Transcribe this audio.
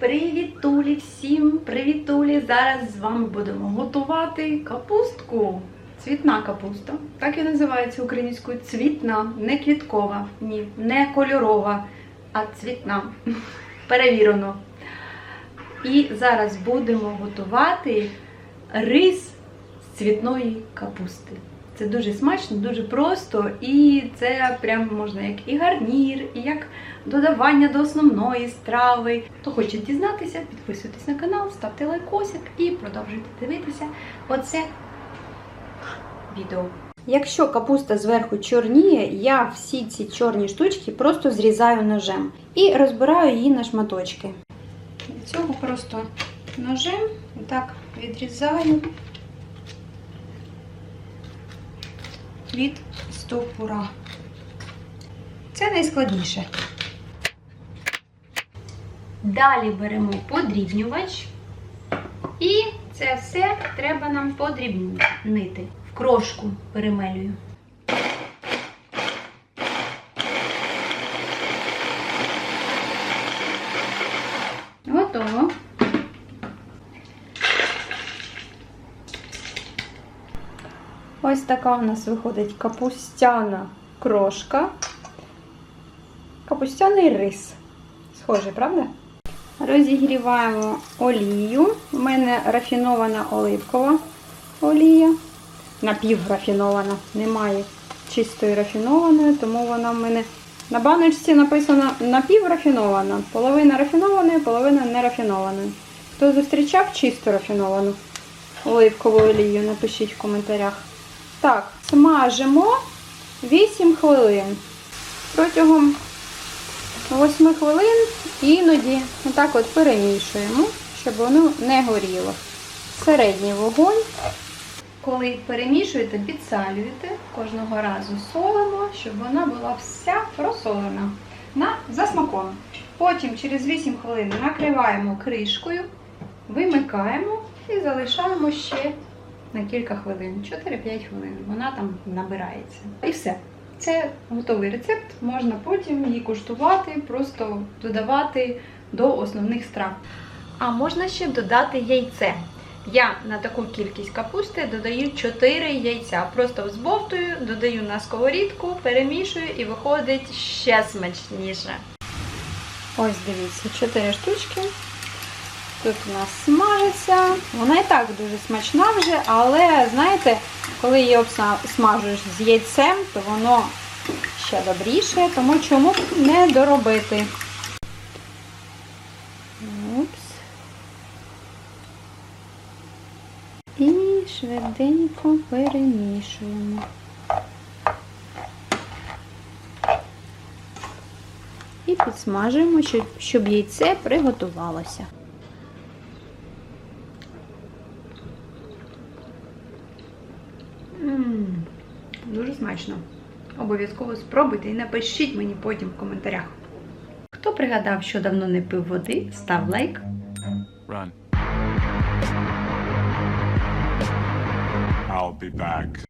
Привітулі всім! Привітулі! Зараз з вами будемо готувати капустку. Цвітна капуста. Так і називається українською цвітна, не квіткова, ні, не кольорова, а цвітна. Перевірено. І зараз будемо готувати рис з цвітної капусти. Це дуже смачно, дуже просто, і це прям можна як і гарнір, і як додавання до основної страви. Хто хоче дізнатися, підписуйтесь на канал, ставте лайкосик і продовжуйте дивитися оце відео. Якщо капуста зверху чорніє, я всі ці чорні штучки просто зрізаю ножем і розбираю її на шматочки. Для цього просто ножем так відрізаю від стовбура. Це найскладніше. Далі беремо подрібнювач. І це все треба нам подрібнити. В крошку перемелюю. Готово. Ось така у нас виходить капустяна крошка. Капустяний рис. Схоже, правда? Розігріваємо олію. У мене рафінована оливкова олія. Напіврафінована. Немає чистої рафінованої, тому вона в мене на баночці написано напіврафінована. Половина рафінованої, половина нерафінованої. Хто зустрічав чисто рафіновану оливкову олію, напишіть в коментарях. Так, смажимо 8 хвилин. Протягом 8 хвилин іноді отак от перемішуємо, щоб воно не горіло. Середній вогонь. Коли перемішуєте, підсалюєте, кожного разу солимо, щоб вона була вся просолена на, за смаком. Потім через 8 хвилин накриваємо кришкою, вимикаємо і залишаємо ще на кілька хвилин, 4-5 хвилин. Вона там набирається. І все. Це готовий рецепт. Можна потім її куштувати, просто додавати до основних страв. А можна ще додати яйце. Я на таку кількість капусти додаю 4 яйця. Просто взбовтую, додаю на сковорідку, перемішую і виходить ще смачніше. Ось дивіться, 4 штучки. Тут у нас смажиться. Вона і так дуже смачна вже, але знаєте, коли її обсмажуєш з яйцем, то воно ще добріше, тому чому б не доробити. Упс. І швиденько перемішуємо. І підсмажуємо, щоб, яйце приготувалося. Дуже смачно. Обов'язково спробуйте і напишіть мені потім в коментарях. Хто пригадав, що давно не пив води, став лайк. Run. I'll be back.